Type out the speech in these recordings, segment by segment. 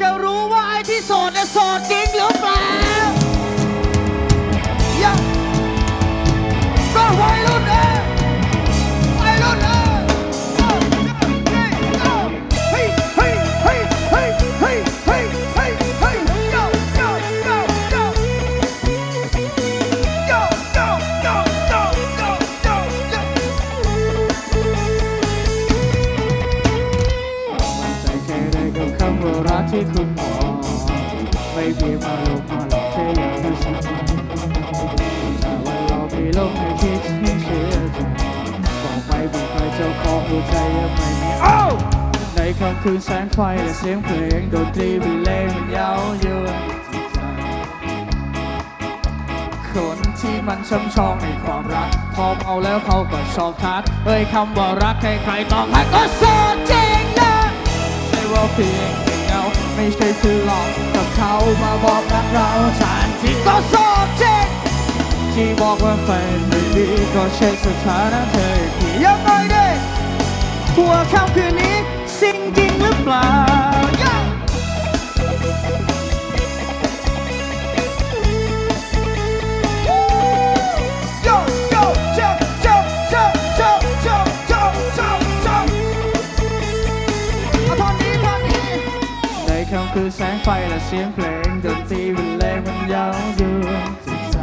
จะรู้ว่าไอ้ที่โสดเนี่ยโสดจริง ในค่ำคืนแสงไฟและเสียงเพลงดนตรีบรรเลงมันเย้าเยวนคนที่มันช่ำชองในความรักพอเมาแล้วเขาก็ชอบทักเอ้ยคำว่ารักใครๆต้องให้ก็โสดจริงนะไม่ว่าเพียง ไม่ใช่คือหลอกกับเขามาบอกรักเราสานที่ก็โสดจริงที่บอกว่าแฟนไม่ดีก็เช็คสถานะเธออีกทียังไงดิหัวค่ำคืนนี้สิ่งจริงหรือเปล่า แสงไฟและเสียงเพลงดนตรีบรรเลงมันย้ายวนจิตใจ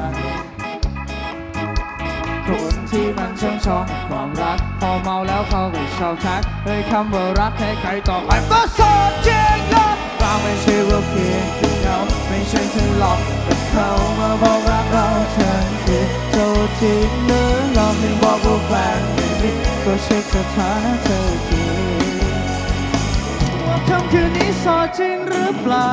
คนที่มันช่างชองความรัก พอเมาแล้วเขาก็ชอบทักเฮ้ยคำว่ารักให้ใครต่อไปก็โสดจริงนะเราไม่ใช่ว่าเพียงแค่เขาไม่ใช่แค่หลอกแต่เขามาบอกรักเราทันทีโจจริงหรือหลอกไม่บอกว่าแฟนไม่ดีก็เช็คสถานะเธออีกทีว่า ค่ำคืนนี้สอจริงหรือเปล่า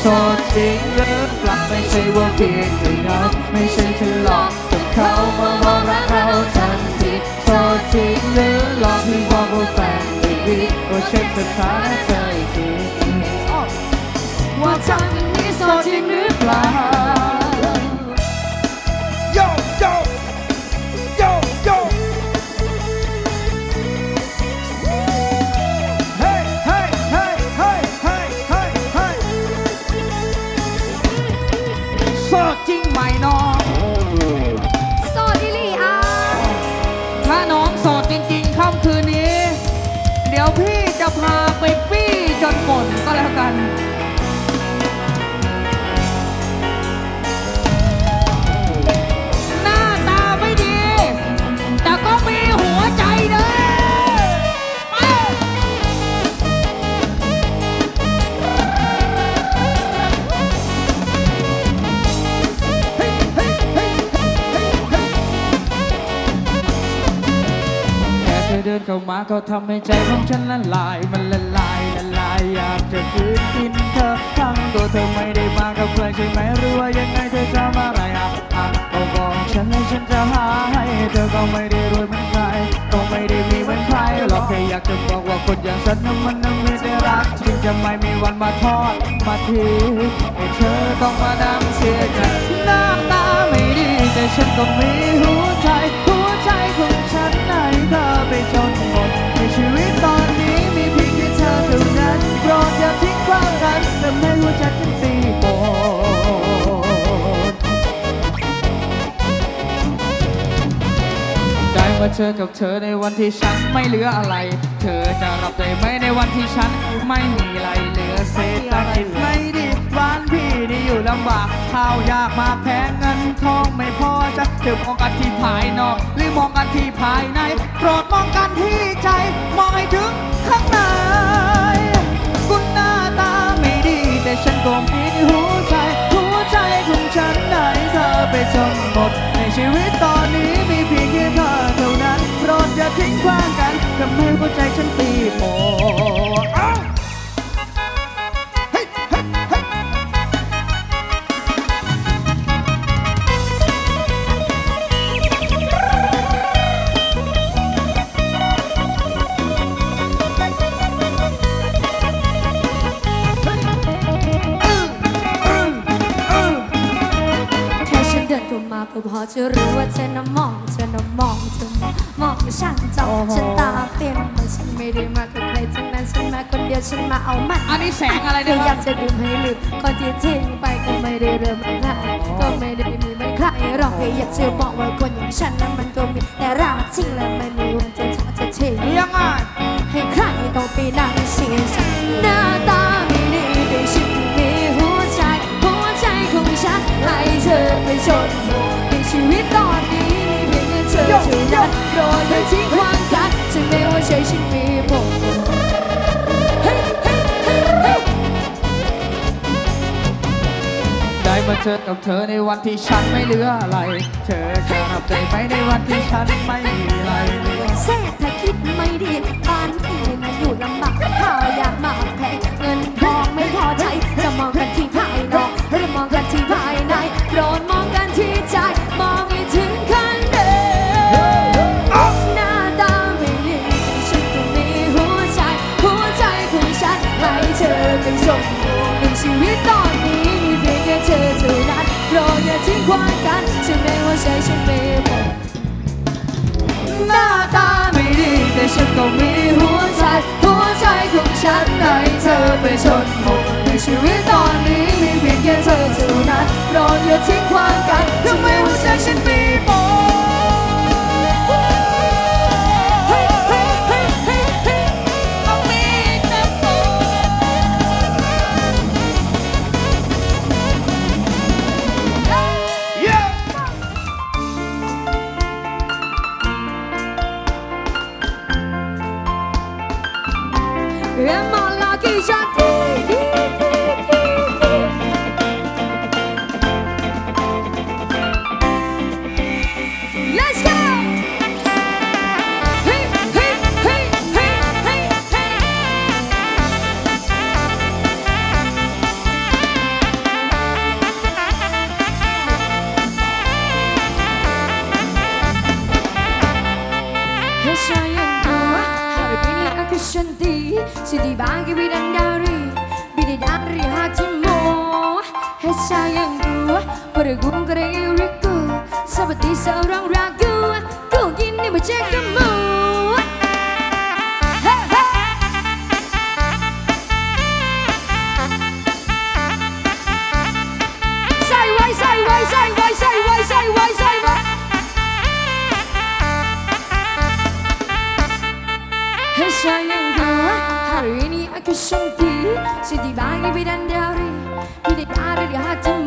โสดจริงหรือเปล่าไม่ใช่ว่าเพียงแต่เหงาไม่ใช่เธอหลอกแต่เขามาบอกรักเราทันทีโสดจริงหรือหลอกที่บอกว่าแฟนไม่ดีก็เช็คสถานะเธออีกทีว่าทางนี้โสดจริงหรือเปล่า เธอเดินเข้ามาก็ทำให้ใจของฉันละลาย มันละลายละลายอยากจะคืนกินเธอทั้งตัวเธอไม่ได้มากับใครใช่ไหมหรือว่ายังไงเธอจะมาอะไรอะอะก็บอกฉันให้ฉันจะหาให้เธอก็ไม่ได้รวยเหมือนใครก็ไม่ได้มีเหมือนใครหรอกแค่อยากจะบอกว่าคนอย่างฉันนั้นมันนั้นไม่ได้รักจริงจะไม่มีวันมาทอดมาทีให้เธอต้องมานั่งเสียใจหน้าตาไม่ดีแต่ฉันก็มีหัวใจ เธอไปจนหมดในชีวิตตอนนี้มีเพียงแค่เธอเท่านั้นโปรดอย่าทิ้งความรักทำให้หัวใจฉันตีโบนได้มาเจอกับเธอในวันที่ฉันไม่เหลืออะไร เธอจะรับได้ไหมในวันที่ฉันไม่มีอะไรเหลือเศษอะไร สัข้าวยากมากแพงเงินทองไม่พอจะเธอมองกันที่ภายนอก หรือมองกันที่ภายใน โปรดมองกันที่ใจ มองให้ถึงข้างในคุณหน้าตาไม่ดี แต่ฉันก็มีหัวใจ หัวใจของฉันได้เธอไปจนหมด ในชีวิตตอนนี้มีเพียงแค่เธอเท่านั้น โปรดอย่าทิ้งขว้างกันทำให้หัวใจฉันตีโม จะดื่มให้ลืมก่อนที่ทิ้งไปก็ไม่ได้เริ่มไม่ใครก็ไม่ได้มีไม่ใครหรอกแค่อยากจะบอกว่าคนอย่างฉันนั้นมันก็มีแต่รักจริงและไม่มีวันจะทอดจะทิ้งยังไงให้ใครต้องไปนั่งเสียใจหน้าตาไม่ดีแต่ฉันมีหัวใจหัวใจของฉันให้เธอไปชนในชีวิตตอนนี้มีเพียงแค่เธอเท่านั้นโปรดอย่าทิ้งความกันถึงแม้ว่าใจฉันมีผม มาเจอกับเธอในวันที่ฉันไม่เหลืออะไร เธอจะรับได้ไหมในวันที่ฉันไม่มีอะไรแซ่ถ้าคิดไม่ดีบ้านพี่น่ะอยู่ลำบากข้าวอยากมากแพง ของฉันเธอไปชนหมดในชีวิตตอนนี้มีเพียงแค่เธอเท่านั้นโปรดอย่าทิ้งความกันถึงแม้ว่าใจฉันมี Hey sayang gua, hari ini aku sedih Sedih bagi bidadari Bidadari hatimu Hey sayang gua, pergi ke diriku Seperti seorang ragu Ku ingin menjagamu Hey, ini aku sedih Sedih bagi bidadari Bidadari di hatimu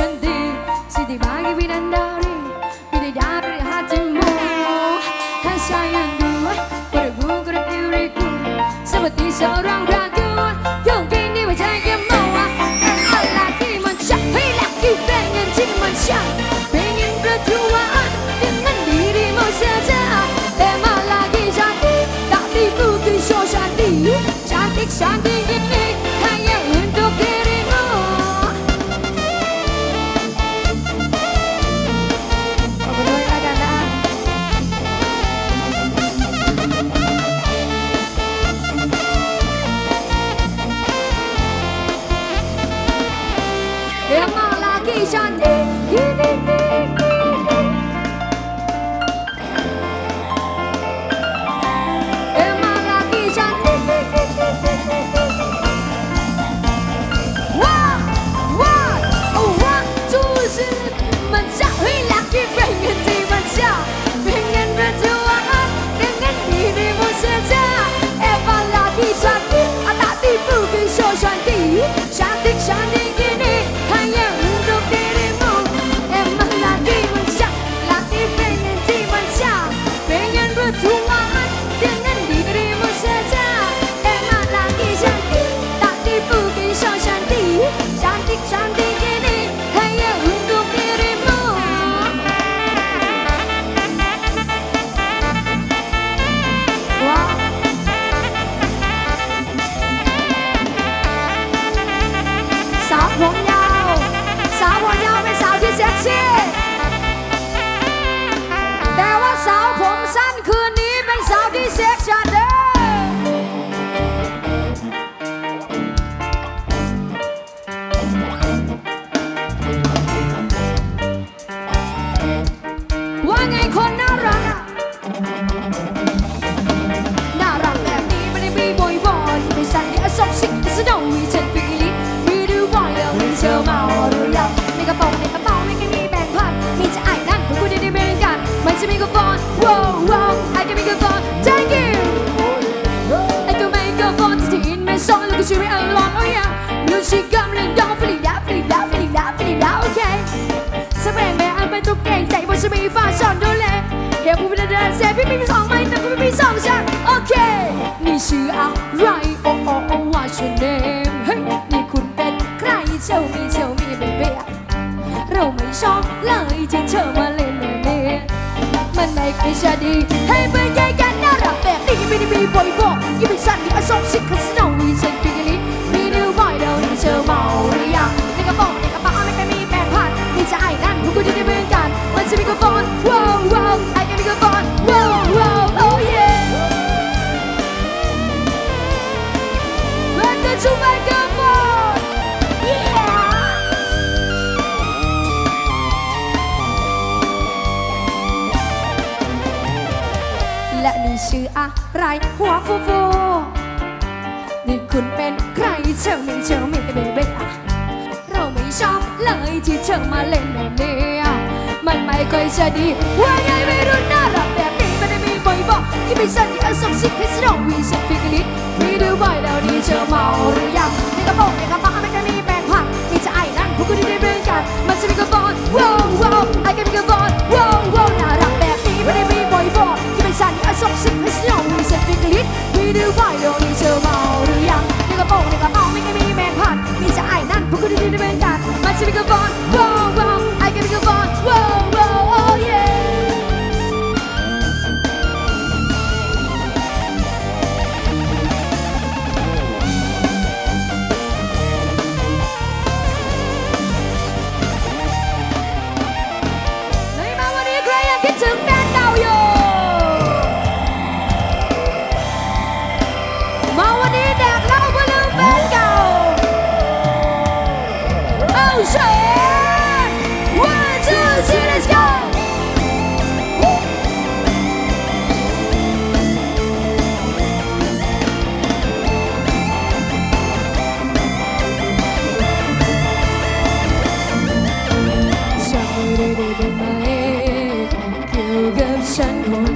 ini aku sedih Sedih bagi bidadari, bidadari hatimu Hey sayang gua, pergi ke diriku Seperti seorang ragu, yang kini menjagamu Emang laki manja, hey laki pengen dimanja Pengen berduaan dengan dirimu saja Emang lagi cantik, tak tipu ke show cantik Cantik-cantik ini hanya ไงคนน่ารักอะน่ารักแบบนี้ไม่ได้มีบ่อยบ่อยไม่ใช่อสมสิงสนองวีเจ็ดปีลิมีดูบ่อยแล้วมีเชอเมาหรือยังในกระป๋าในกระเป๋าไม่แค่มีแบ่งพันมีจะไอ้นั่นพวกคุณได้เป็นกันมันจะมีกระเป๋าว้าวว้าวไอ้ก็มีกระเป๋า thank you ไอ้ก็ไม่กระเป๋าที่อินไม่ส่งแล้วก็ช่วยไม่อลองโอ้ยมิวสิกกำลังดังฟลิดาฟลิดาฟลิดาฟลิดาโอเคแสเปนแม่อันเป็นตุ๊กเก่งใจว่าจะมี ฟ้าสอนดูแลเฮียผู้เป็นเดินเซพี่มีสองไม้แต่ก็ไม่มีสองฉันโอเค นี่ชื่ออะไรโอ้โอ้โอ้ what's your name เฮ้ยนี่คุณเป็นใครเชลมีเชลมีเบเบ้เราไม่ชอบเลยที่เธอมาเล่นแบบนี้มันไม่เคยจะดีให้เป็นแค่กันน่ารักแบบนี้ไม่ได้มีบ่อยบอกยิ่งเป็นสันนี่งอสมสิคา ไรหัวฟูฟูนี่คุณเป็นใครเชลมีเชลมีเบเบ้อะเราไม่ชอบเลยที่เธอมาเล่นแบบนี้มันไม่เคยจะดีว่าไงไม่รู้น่ารักแบบนี้ไม่ได้มีบ่อยบอกที่ไม่สั่นที่อสมสิทธิ์ให้สนองวีเซนฟิกลิมีดูบ่อยแล้วนี่เธอเมาหรือยังในกระโปรงในกระเป๋าไม่เคยมีแบ่งพันมีจะไอ้นั่นพวกคุณได้เป็นกันมันจะมีกระบอกว้าวว้าวไอ้ก็มีกระบอกว้าวว้าวน่ารักแบบนี้ไม่ได้มีบ่อยบอกที่ไม่สั่นที่อสมสิให้ สนองวีเซนฟิกลิมีดูบ่อยแล้วนี่เธอเมาหรือยังในกระโปรงในกระเป๋าไม่เคยมีแบ่งพันมีจะไอ้นั่นพวกคุณได้เป็นกันมันจะมีกระบอก ไม่ได้ได้ไหมเกี่ยวกับฉันคน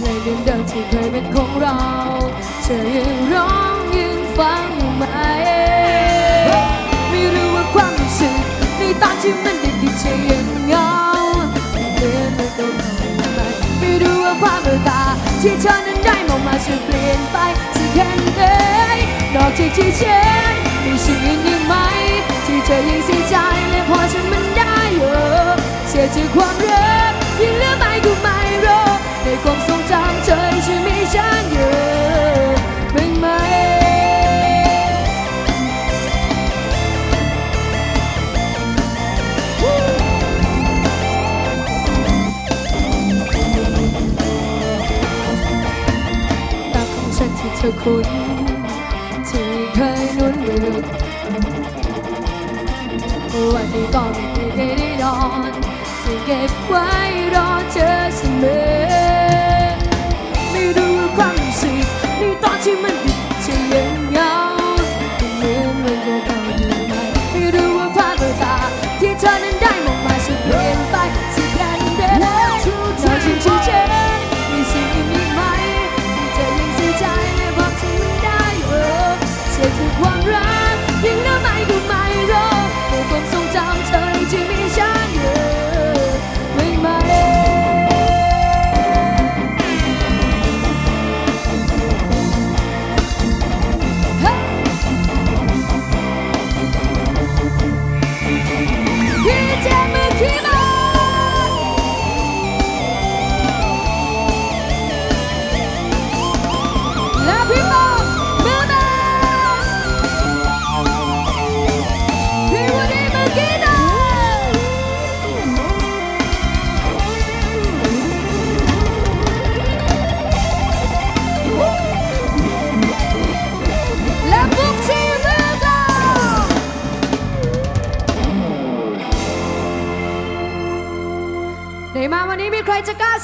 ในเดิมเดิมที่เคยเป็นของเรา เธอยังร้องยังฟังอยู่ไหมไม่รู้ว่าความรู้สึกในตอนที่มันได้ดีใจยังเงาเปลี่ยนไปตัวไหมไม่รู้ว่าความเมตตาที่เธอนั้นได้มองมาจะเปลี่ยนไปสักแค่ไหนนอกจากที่ฉันมีสิ่งอื่นอีกไหม ธอยังเสียใจและพอฉันมันได้เออเสียจากความรักยังเหลือไม่ก็ไม่รู้ในความทรงจำเธอจะมีฉันอยู่บ้างไหมตาของฉันที่เธอคุ้น อนจะเก็บไว้รอเธอเสมอ ไม่รู้ความรู้สึกในตอนที่มัน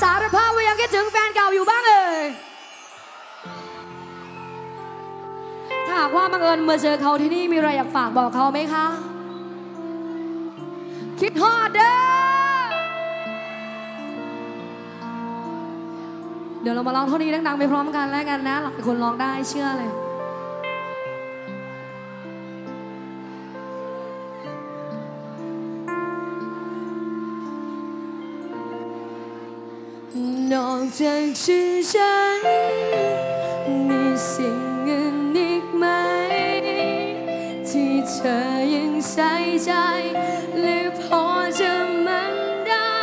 สารภาพว่ายังคิดถึงแฟนเก่าอยู่บ้างเอ่ย ถ้าหากว่าบังเอิญมาเจอเขาที่นี่มีอะไรอยากฝากบอกเขาไหมคะ คิดฮอดเด้อ เดี๋ยวเรามาลองเท่านี้ดังๆไปพร้อมกันแล้วกันนะ หลายคนร้องได้เชื่อเลย นอกจากชื่อฉัน มีสิ่งอื่นอีกไหม ที่เธอยังใส่ใจ หรือพอจะมันได้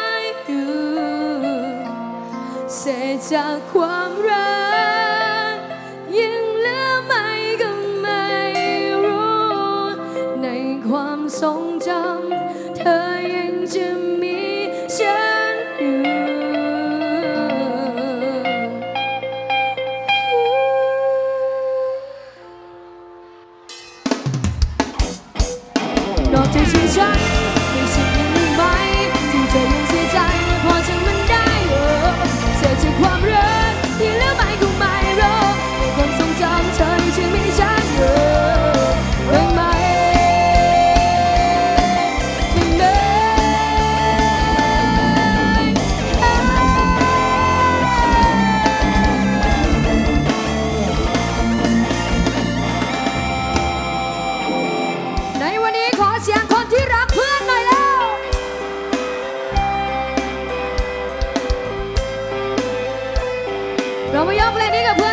อยู่เสียจากความ shot. เพลงนี้กับเพื่อน